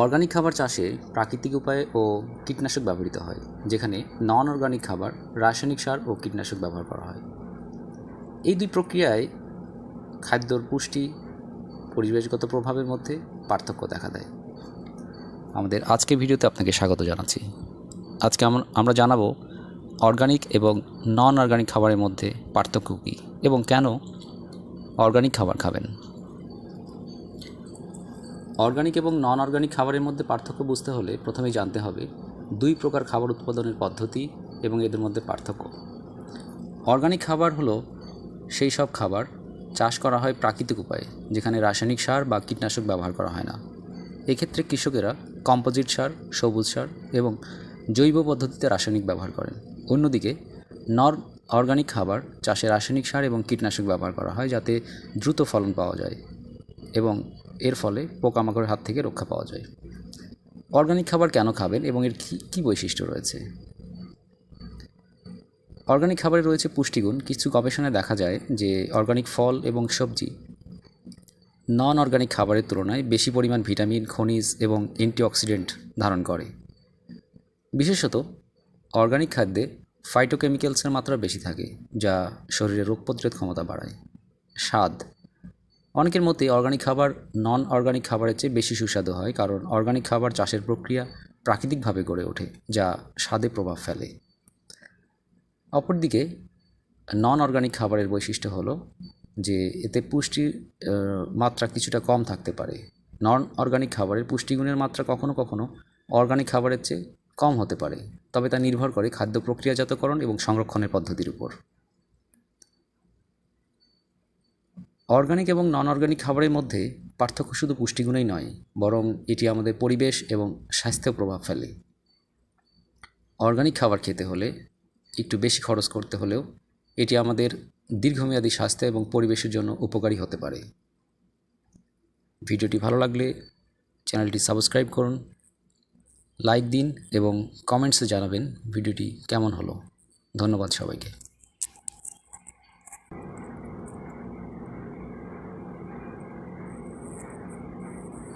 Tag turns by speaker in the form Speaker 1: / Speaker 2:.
Speaker 1: Organic খাবার চাষে প্রাকৃতিক উপায়ে ও কীটনাশক ব্যবহৃত হয়, যেখানে নন অর্গানিক খাবার, রাসায়নিক সার ও কীটনাশক ব্যবহার করা হয়। এই দুই প্রক্রিয়ায় খাদ্যর পুষ্টি, পরিবেশগত প্রভাবের মধ্যে পার্থক্য দেখা দেয়। আমাদের আজকের ভিডিওতে আপনাকে স্বাগত জানাচ্ছি। আজকে আমরা জানাব অর্গানিক এবং নন অর্গানিক খাবারের মধ্যে পার্থক্য কী এবং কেন অর্গানিক খাবার খাবেন। অর্গানিক এবং নন অর্গানিক খাবারের মধ্যে পার্থক্য বুঝতে হলে প্রথমেই জানতে হবে দুই প্রকার খাবার উৎপাদনের পদ্ধতি এবং এদের মধ্যে পার্থক্য। অর্গানিক খাবার হলো সেই সব খাবার চাষ করা হয় প্রাকৃতিক উপায়ে, যেখানে রাসায়নিক সার বা কীটনাশক ব্যবহার করা হয় না। এক্ষেত্রে কৃষকেরা কম্পোজিট সার, সবুজ সার এবং জৈব পদ্ধতিতে রাসায়নিক ব্যবহার করেন। অন্যদিকে নর অর্গানিক খাবার চাষে রাসায়নিক সার এবং কীটনাশক ব্যবহার করা হয় যাতে দ্রুত ফলন পাওয়া যায় এবং এর ফলে পোকামাকড়ের হাত থেকে রক্ষা পাওয়া যায়। অর্গানিক খাবার কেন খাবেন এবং এর কী কী বৈশিষ্ট্য রয়েছে? অর্গানিক খাবারে রয়েছে পুষ্টিগুণ। কিছু গবেষণায় দেখা যায় যে অর্গানিক ফল এবং সবজি নন অর্গানিক খাবারের তুলনায় বেশি পরিমাণ ভিটামিন, খনিজ এবং অ্যান্টিঅক্সিডেন্ট ধারণ করে। বিশেষত অর্গানিক খাদ্যে ফাইটোকেমিক্যালসের মাত্রা বেশি থাকে, যা শরীরে রোগ প্রতিরোধ ক্ষমতা বাড়ায়। স্বাদ অনেকের মতে অর্গানিক খাবার নন অর্গানিক খাবারের চেয়ে বেশি সুস্বাদু হয়, কারণ অর্গানিক খাবার চাষের প্রক্রিয়া প্রাকৃতিকভাবে গড়ে ওঠে, যা স্বাদে প্রভাব ফেলে। অপরদিকে নন অর্গানিক খাবারের বৈশিষ্ট্য হলো যে এতে পুষ্টির মাত্রা কিছুটা কম থাকতে পারে। নন অর্গানিক খাবারের পুষ্টিগুণের মাত্রা কখনো কখনো অর্গানিক খাবারের চেয়ে কম হতে পারে, তবে তা নির্ভর করে খাদ্য প্রক্রিয়াজাতকরণ এবং সংরক্ষণের পদ্ধতির উপর। অর্গানিক এবং নন অর্গানিক খাবারের মধ্যে পার্থক্য শুধু পুষ্টিগুণেই নয়, বরং এটি আমাদের পরিবেশ এবং স্বাস্থ্য প্রভাব ফেলে। অর্গানিক খাবার খেতে হলে, একটু বেশি খরচ করতে হলেও এটি আমাদের দীর্ঘমেয়াদী স্বাস্থ্য এবং পরিবেশের জন্য উপকারী হতে পারে। ভিডিওটি ভালো লাগলে চ্যানেলটি সাবস্ক্রাইব করুন, লাইক দিন এবং কমেন্টসে জানাবেন ভিডিওটি কেমন হলো। ধন্যবাদ সবাইকে।